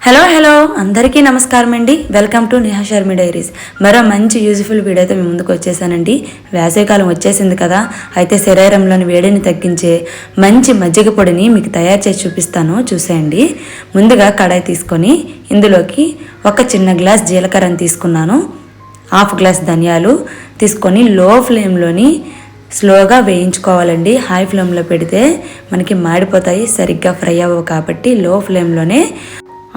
Hello hello అందరికీ నమస్కారం అండి. Welcome to Niha Sharmi diaries మరో మంచి యూజ్ఫుల్ వీడియోతో మీ ముందుకు వచ్చేసానండి. వేసవికాలం వచ్చేసింది కదా. అయితే శరీరంలోని వేడిని తగ్గించే మంచి మజ్జిగ పొడిని మీకు తయారు చేసి చూపిస్తాను. చూసేయండి. ముందుగా కడాయి తీసుకొని ఇందులోకి ఒక చిన్న గ్లాస్ జీలకర్రని తీసుకున్నాను. హాఫ్ గ్లాస్ ధనియాలు తీసుకొని లో ఫ్లేమ్లోని స్లోగా వేయించుకోవాలండి. హై ఫ్లేమ్లో పెడితే మనకి మాడిపోతాయి సరిగ్గా ఫ్రై అవ్వవు కాబట్టి లో ఫ్లేమ్లోనే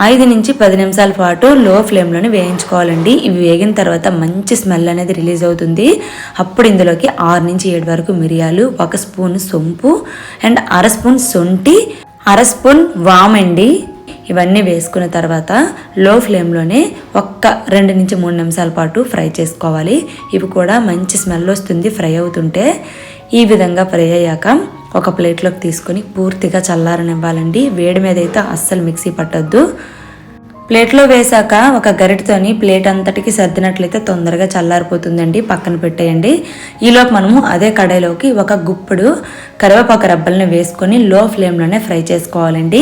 ఐదు నుంచి పది నిమిషాల పాటు లో ఫ్లేమ్లోనే వేయించుకోవాలండి. ఇవి వేగిన తర్వాత మంచి స్మెల్ అనేది రిలీజ్ అవుతుంది. అప్పుడు ఇందులోకి ఆరు నుంచి ఏడు వరకు మిరియాలు ఒక స్పూన్ సొంపు అండ్ అర స్పూన్ సొంటి అర స్పూన్ వామండి. ఇవన్నీ వేసుకున్న తర్వాత లో ఫ్లేమ్లోనే ఒక్క రెండు నుంచి మూడు నిమిషాల పాటు ఫ్రై చేసుకోవాలి. ఇవి కూడా మంచి స్మెల్ వస్తుంది ఫ్రై అవుతుంటే. ఈ విధంగా ఫ్రై అయ్యాక ఒక ప్లేట్లోకి తీసుకొని పూర్తిగా చల్లారనివ్వాలండి. వేడి మీద అయితే అస్సలు మిక్సీ పట్టొద్దు. ప్లేట్లో వేసాక ఒక గరిటతోని ప్లేట్ అంతటికి సర్దినట్లయితే తొందరగా చల్లారిపోతుందండి. పక్కన పెట్టేయండి. ఈలోపు మనము అదే కడాయిలోకి ఒక గుప్పుడు కరివేపాకు రబ్బల్ని వేసుకొని లో ఫ్లేమ్లోనే ఫ్రై చేసుకోవాలండి.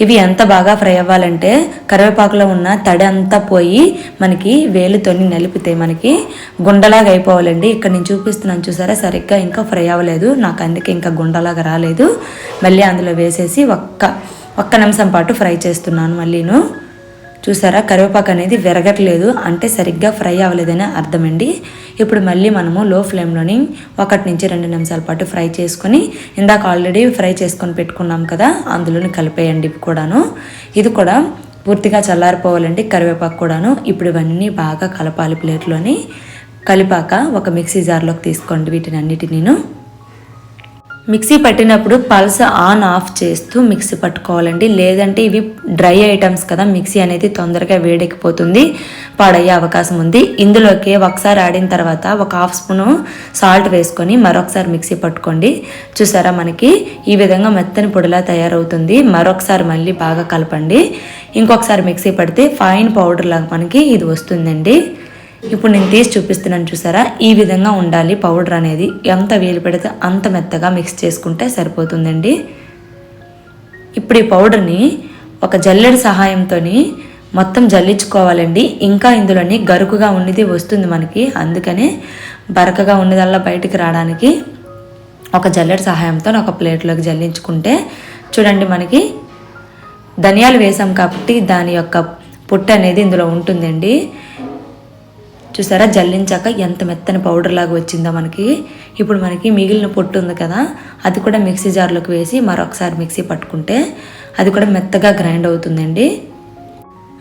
ఇవి ఎంత బాగా ఫ్రై అవ్వాలంటే కరివేపాకులో ఉన్న తడి అంతా పోయి మనకి వేలుతోని నలిపితే మనకి గుండలాగా అయిపోవాలండి. ఇక్కడ నేను చూపిస్తున్నాను చూసారా? సరిగ్గా ఇంకా ఫ్రై అవ్వలేదు. నాకు అందుకే ఇంకా గుండలాగా రాలేదు. మళ్ళీ అందులో వేసేసి ఒక్క ఒక్క నిమిషం పాటు ఫ్రై చేస్తున్నాను మళ్ళీను. చూసారా? కరివేపాకు అనేది విరగట్లేదు. అంటే సరిగ్గా ఫ్రై అవ్వలేదని అర్థమండి. ఇప్పుడు మళ్ళీ మనము లో ఫ్లేమ్లోని ఒకటి నుంచి రెండు నిమిషాల పాటు ఫ్రై చేసుకొని ఇందాక ఆల్రెడీ ఫ్రై చేసుకొని పెట్టుకున్నాం కదా అందులోని కలిపేయండి కూడాను. ఇది కూడా పూర్తిగా చల్లారిపోవాలండి కరివేపాకు కూడాను. ఇప్పుడు ఇవన్నీ బాగా కలపాలి ప్లేట్లోని. కలిపాక ఒక మిక్సీ జార్లోకి తీసుకోండి వీటిని అన్నిటినీను మిక్సీ పట్టినప్పుడు పల్స్ ఆన్ ఆఫ్ చేస్తూ మిక్సీ పట్టుకోవాలండి. లేదంటే ఇవి డ్రై ఐటమ్స్ కదా మిక్సీ అనేది తొందరగా వేడెక్కిపోతుంది పాడయ్యే అవకాశం ఉంది. ఇందులోకి ఒకసారి ఆడిన తర్వాత ఒక హాఫ్ స్పూను సాల్ట్ వేసుకొని మరొకసారి మిక్సీ పట్టుకోండి. చూసారా మనకి ఈ విధంగా మెత్తని పొడిలా తయారవుతుంది. మరొకసారి మళ్ళీ బాగా కలపండి. ఇంకొకసారి మిక్సీ పడితే ఫైన్ పౌడర్ లాగా మనకి ఇది వస్తుందండి. ఇప్పుడు నేను తీసి చూపిస్తున్నాను చూసారా? ఈ విధంగా ఉండాలి పౌడర్ అనేది. ఎంత వేలు పెడితే అంత మెత్తగా మిక్స్ చేసుకుంటే సరిపోతుందండి. ఇప్పుడు ఈ పౌడర్ని ఒక జల్లెడు సహాయంతో మొత్తం జల్లించుకోవాలండి. ఇంకా ఇందులోని గరుకుగా ఉన్నది వస్తుంది మనకి. అందుకనే బరకగా ఉన్నదల్లా బయటికి రావడానికి ఒక జల్లెడ సహాయంతో ఒక ప్లేట్లోకి జల్లించుకుంటే చూడండి మనకి ధనియాలు వేసాం కాబట్టి దాని యొక్క పుట్టు అనేది ఇందులో ఉంటుందండి. చూసారా? జల్లించాక ఎంత మెత్తని పౌడర్ లాగా వచ్చిందో మనకి. ఇప్పుడు మనకి మిగిలిన పొట్టు ఉంది కదా అది కూడా మిక్సీ జార్లోకి వేసి మరొకసారి మిక్సీ పట్టుకుంటే అది కూడా మెత్తగా గ్రైండ్ అవుతుందండి.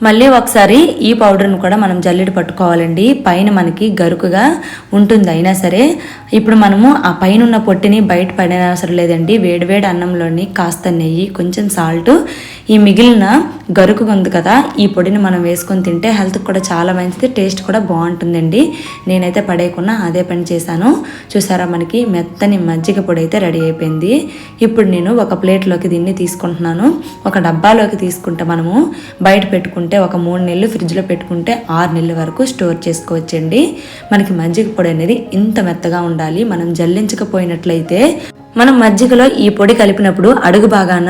మళ్ళీ ఒకసారి ఈ పౌడర్ను కూడా మనం జల్లెడ పట్టుకోవాలండి. పైన మనకి గరుకుగా ఉంటుంది అయినా సరే. ఇప్పుడు మనము ఆ పైన ఉన్న పొట్టిని బయట పడిన అవసరం లేదండి వేడివేడి అన్నంలోని కాస్త నెయ్యి కొంచెం సాల్ట్ ఈ మిగిలిన గరుకు ఉంది కదా ఈ పొడిని మనం వేసుకొని తింటే హెల్త్కి కూడా చాలా మంచిది టేస్ట్ కూడా బాగుంటుందండి. నేనైతే పడేయకుండా అదే పని చేశాను. చూసారా మనకి మెత్తని మజ్జిగ పొడి అయితే రెడీ అయిపోయింది. ఇప్పుడు నేను ఒక ప్లేట్లోకి దీన్ని తీసుకుంటున్నాను. ఒక డబ్బాలోకి తీసుకుంటే మనము బయట పెట్టుకుంటే ఒక మూడు నెలలు ఫ్రిడ్జ్లో పెట్టుకుంటే ఆరు నెలల వరకు స్టోర్ చేసుకోవచ్చండి. మనకి మజ్జిగ పొడి అనేది ఇంత మెత్తగా ఉండాలి మనం జల్లించకపోయినట్లయితే మనం మజ్జిగలో ఈ పొడి కలిపినప్పుడు అడుగు బాగాన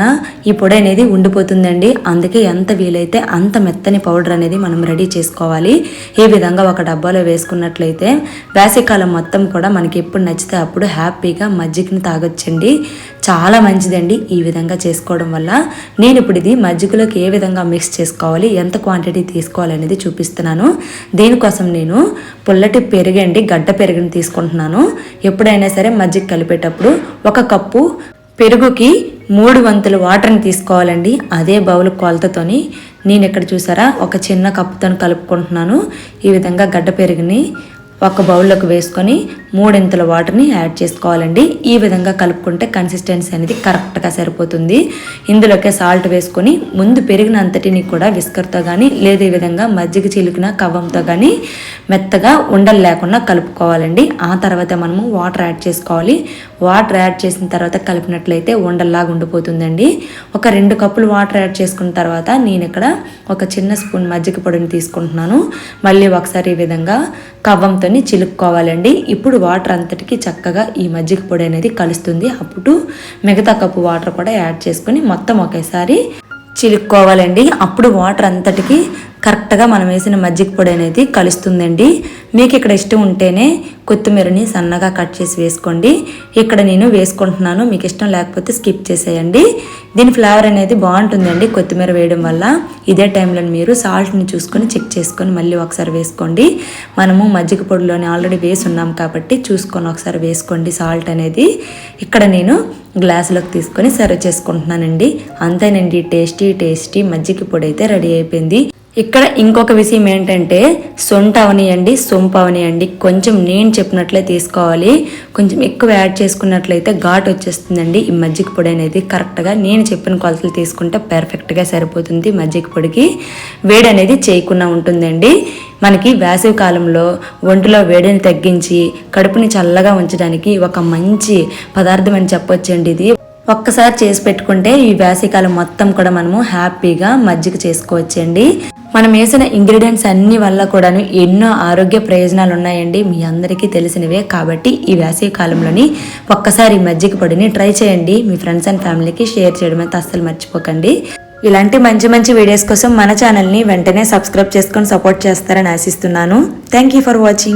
ఈ పొడి అనేది ఉండిపోతుందండి. అందుకే ఎంత వీలైతే అంత మెత్తని పౌడర్ అనేది మనం రెడీ చేసుకోవాలి. ఈ విధంగా ఒక డబ్బాలో వేసుకున్నట్లయితే వేసవికాలం మొత్తం కూడా మనకి ఎప్పుడు నచ్చితే అప్పుడు హ్యాపీగా మజ్జిగని తాగొచ్చండి. చాలా మంచిదండి ఈ విధంగా చేసుకోవడం వల్ల. నేను ఇప్పుడు ఇది మజ్జిగలోకి ఏ విధంగా మిక్స్ చేసుకోవాలి ఎంత క్వాంటిటీ తీసుకోవాలనేది చూపిస్తున్నాను. దీనికోసం నేను పుల్లటి పెరుగండి గడ్డ పెరుగుని తీసుకుంటున్నాను. ఎప్పుడైనా సరే మజ్జిగ కలిపేటప్పుడు ఒక కప్పు పెరుగుకి మూడు వంతుల వాటర్ని తీసుకోవాలండి. అదే బౌల్ కొలతతోని. నేను ఇక్కడ చూసారా ఒక చిన్న కప్పుతో కలుపుకుంటున్నాను. ఈ విధంగా గడ్డ పెరుగుని ఒక బౌల్లోకి వేసుకొని మూడింతల వాటర్ని యాడ్ చేసుకోవాలండి. ఈ విధంగా కలుపుకుంటే కన్సిస్టెన్సీ అనేది కరెక్ట్గా సరిపోతుంది. ఇందులోకే సాల్ట్ వేసుకొని ముందు పెరిగిన అంతటిని కూడా విస్కర్తో కానీ లేదా ఈ విధంగా మజ్జిగ చిలుకిన కవ్వంతో కానీ మెత్తగా ఉండలు లేకుండా కలుపుకోవాలండి. ఆ తర్వాత మనము వాటర్ యాడ్ చేసుకోవాలి. వాటర్ యాడ్ చేసిన తర్వాత కలిపినట్లయితే ఉండల్లాగా ఉండిపోతుందండి. ఒక రెండు కప్పులు వాటర్ యాడ్ చేసుకున్న తర్వాత నేను ఇక్కడ ఒక చిన్న స్పూన్ మజ్జిగ పొడిని తీసుకుంటున్నాను. మళ్ళీ ఒకసారి ఈ విధంగా కవ్వంతో చిలుక్కోవాలండి. ఇప్పుడు వాటర్ అంతటికి చక్కగా ఈ మజ్జిగ పొడి అనేది కలుస్తుంది. అప్పుడు మిగతా కప్పు వాటర్ కూడా యాడ్ చేసుకొని మొత్తం ఒకేసారి చిలుక్కోవాలండి. అప్పుడు వాటర్ అంతటికి కరెక్ట్గా మనం వేసిన మజ్జిగ పొడి అనేది కలుస్తుందండి. మీకు ఇక్కడ ఇష్టం ఉంటేనే కొత్తిమీరని సన్నగా కట్ చేసి వేసుకోండి. ఇక్కడ నేను వేసుకుంటున్నాను. మీకు ఇష్టం లేకపోతే స్కిప్ చేసేయండి. దీని ఫ్లేవర్ అనేది బాగుంటుందండి కొత్తిమీర వేయడం వల్ల. ఇదే టైంలో మీరు సాల్ట్ని చూసుకొని చెక్ చేసుకొని మళ్ళీ ఒకసారి వేసుకోండి. మనము మజ్జిగ పొడిలోని ఆల్రెడీ వేసి ఉన్నాం కాబట్టి చూసుకొని ఒకసారి వేసుకోండి సాల్ట్ అనేది. ఇక్కడ నేను గ్లాసులోకి తీసుకొని సర్వ్ చేసుకుంటున్నానండి. అంతేనండి టేస్టీ టేస్టీ మజ్జిగ పొడి అయితే రెడీ అయిపోయింది. ఇక్కడ ఇంకొక విషయం ఏంటంటే సొంట అవనియండి సొంపు అవనియండి. కొంచెం నేను చెప్పినట్లే తీసుకోవాలి. కొంచెం ఎక్కువ యాడ్ చేసుకున్నట్లయితే ఘాట్ వచ్చేస్తుందండి. ఈ మజ్జిగ పొడి అనేది కరెక్ట్గా నేను చెప్పిన కొలతలు తీసుకుంటే పర్ఫెక్ట్గా సరిపోతుంది మజ్జిగ పొడికి. వేడి అనేది చేయకుండా ఉంటుందండి. మనకి వేసవి కాలంలో ఒంటిలో వేడిని తగ్గించి కడుపుని చల్లగా ఉంచడానికి ఒక మంచి పదార్థం అని చెప్పొచ్చండి ఇది. ఒక్కసారి చేసి పెట్టుకుంటే ఈ వేసవికాలం మొత్తం కూడా మనము హ్యాపీగా మజ్జిగ చేసుకోవచ్చండి. మనం వేసిన ఇంగ్రీడియంట్స్ అన్ని వల్ల కూడాను ఎన్నో ఆరోగ్య ప్రయోజనాలు ఉన్నాయండి. మీ అందరికీ తెలిసినవే కాబట్టి ఈ వేసవి కాలంలోని ఒక్కసారి ఈ మజ్జిగ పొడిని ట్రై చేయండి. మీ ఫ్రెండ్స్ అండ్ ఫ్యామిలీకి షేర్ చేయడం అయితే అస్సలు మర్చిపోకండి. ఇలాంటి మంచి మంచి వీడియోస్ కోసం మన ఛానల్ని వెంటనే సబ్స్క్రైబ్ చేసుకొని సపోర్ట్ చేస్తారని ఆశిస్తున్నాను. Thank you for watching